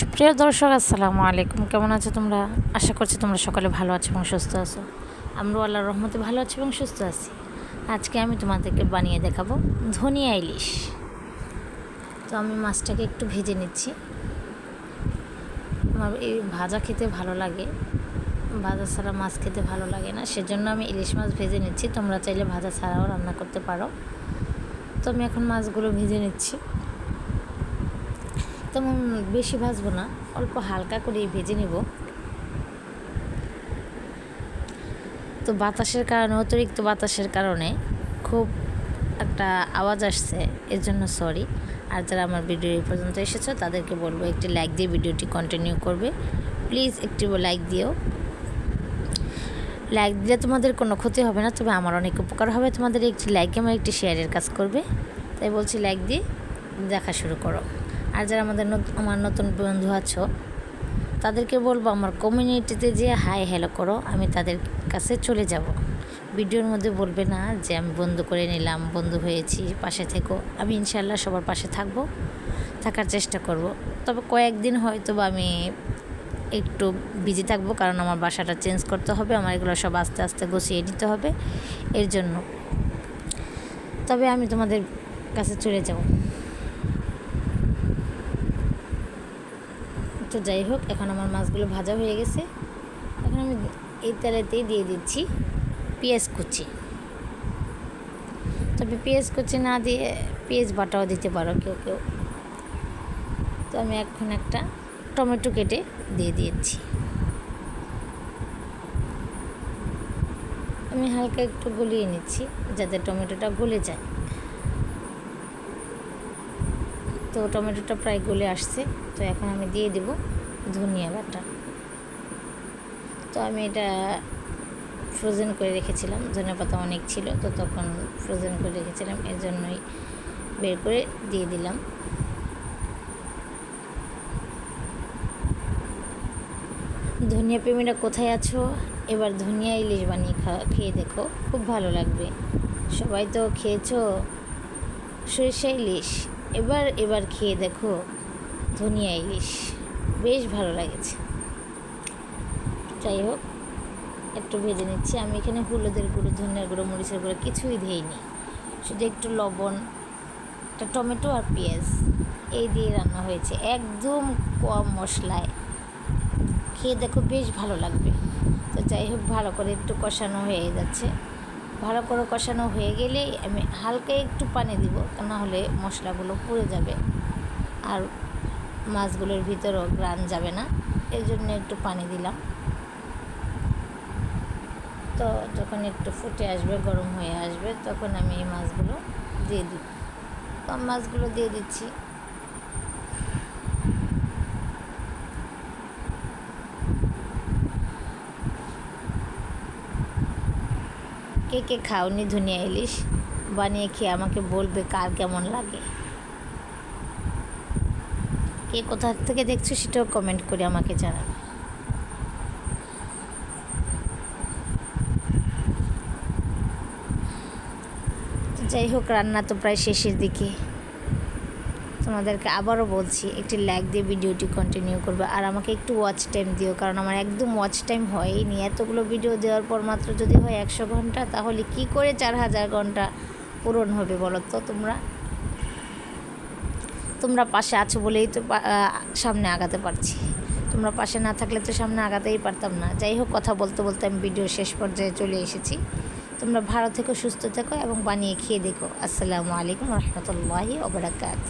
সুপ্রিয় দর্শক, আসসালামু আলাইকুম। কেমন আছো তোমরা? আশা করছি তোমরা সকলে ভালো আছো এবং সুস্থ আছো। আমরা আল্লাহর রহমতে ভালো আছি এবং সুস্থ আছি। আজকে আমি তোমাদেরকে বানিয়ে দেখাবো ধনিয়া ইলিশ। তো আমি মাছটাকে একটু ভেজে নিচ্ছি। আমার এই ভাজা খেতে ভালো লাগে। ভাজা ছাড়া মাছ খেতে ভালো লাগে না। সেজন্য আমি ইলিশ মাছ ভেজে নিচ্ছি। তোমরা চাইলে ভাজা ছাড়াও রান্না করতে পারো। তো আমি এখন মাছগুলো ভেজে নিচ্ছি। তেমন বেশি ভাজবো না, অল্প হালকা করে ভেজে নেব। তো বাতাসের কারণে, অতিরিক্ত বাতাসের কারণে খুব একটা আওয়াজ আসছে এর জন্য সরি আর যারা আমার ভিডিও এই পর্যন্ত এসেছ, তাদেরকে বলব একটি লাইক দিয়ে ভিডিওটি কন্টিনিউ করবে। প্লিজ একটি লাইক দিও। লাইক দিলে তোমাদের কোনো ক্ষতি হবে না, তবে আমার অনেক উপকার হবে। তোমাদের একটি লাইক আমার একটি শেয়ারের কাজ করবে। তাই বলছি লাইক দিয়ে দেখা শুরু করো। আর যারা আমাদের আমার নতুন বন্ধু আছো, তাদেরকে বলব আমার কমিউনিটিতে যে হাই হ্যালো করো, আমি তাদের কাছে চলে যাব। ভিডিওর মধ্যে বলবে না যে আমি বন্ধু করে নিলাম, বন্ধু হয়েছি, পাশে থেকো। আমি ইনশাল্লাহ সবার পাশে থাকব, থাকার চেষ্টা করব। তবে কয়েকদিন হয়তো বা আমি একটু বিজি থাকব, কারণ আমার বাসাটা চেঞ্জ করতে হবে, আমার এগুলো সব আস্তে আস্তে গুছিয়ে নিতে হবে, এর জন্য। তবে আমি তোমাদের কাছে চলে যাব। তো যাই হোক, এখন আমার মাছগুলো ভাজা হয়ে গেছে। এখন আমি এই তেলেতেই দিয়ে দিচ্ছি পেঁয়াজ কুচি। তবে পেঁয়াজ কুচি না দিয়ে পেঁয়াজ বাটাও দিতে পারো কেউ কেউ। তো আমি এখন একটা টমেটো কেটে দিয়ে দিয়েছি। আমি হালকা একটু গলিয়ে নিচ্ছি যাতে টমেটোটা গলে যায়। তো টমেটোটা প্রায় গলে আসছে। তো এখন আমি দিয়ে দেব ধনিয়া বাটা। তো আমি এটা ফ্রোজেন করে রেখেছিলাম। ধনিয়া পাতা অনেক ছিল, তো তখন ফ্রোজেন করে রেখেছিলাম। এর জন্যই বের করে দিয়ে দিলাম। ধনিয়া প্রেমীরা কোথায় আছো? এবার ধনিয়া ইলিশ বানিয়ে খাওয়া খেয়ে দেখো। খুব ভালো লাগবে। সবাই তো খেয়েছো? সরিষা ইলিশ। এবার এবার খেয়ে দেখো ধনিয়া ইলিশ। বেশ ভালো লাগেছে। যাই হোক একটু ভেজে নিচ্ছি। আমি এখানে হলুদের গুঁড়ো, ধনিয়ার গুঁড়ো, মরিচের গুঁড়ো কিছুই দিইনি। শুধু একটু লবণ, একটা টমেটো আর পেঁয়াজ। এই দিয়ে রান্না হয়েছে। একদম কম মশলায়। খেয়ে দেখো বেশ ভালো লাগবে। তো যাই হোক ভালো করে একটু কষানো হয়ে যাচ্ছে। ভালো করে কষানো হয়ে গেলেই আমি হালকা একটু পানি দিব না হলে মশলাগুলো পুড়ে যাবে। আর মাছগুলোর ভিতরেও গ্রান যাবে না, এই জন্য একটু পানি দিলাম। তো যখন একটু ফুটে আসবে, গরম হয়ে আসবে, তখন আমি এই মাছগুলো দিয়ে দিই। তো মাছগুলো দিয়ে দিচ্ছি। কে কে খাওনি, ধুনিয়া ইলিশ? বানিয়ে খেয়ে আমাকে বলবে কার কেমন লাগে। কে কোথা থেকে দেখছ সেটাও কমেন্ট করে আমাকে জানাবে। যাই হোক, রান্না তো প্রায় শেষের দিকে। তোমাদেরকে আবারও বলছি, একটি লাইক দিয়ে ভিডিওটি কন্টিনিউ করবে আর আমাকে একটু ওয়াচ টাইম দিও, কারণ আমার একদম ওয়াচ টাইম হয়নি। এতগুলো ভিডিও দেওয়ার পর মাত্র যদি হয় একশো ঘণ্টা, তাহলে কি করে চার হাজার ঘণ্টা পূরণ হবে বলো তো তোমরা? তোমরা পাশে আছো বলেই তো সামনে আগাতে পারছি। তোমরা পাশে না থাকলে তো সামনে আগাতেই পারতাম না। যাই হোক, কথা বলতে বলতে আমি ভিডিও শেষ পর্যায়ে চলে এসেছি। তোমরা ভালো থেকো, সুস্থ থেকো এবং বানিয়ে খেয়ে দেখো। আসসালামু আলাইকুম রহমতুল্লাহি ওবরাকাত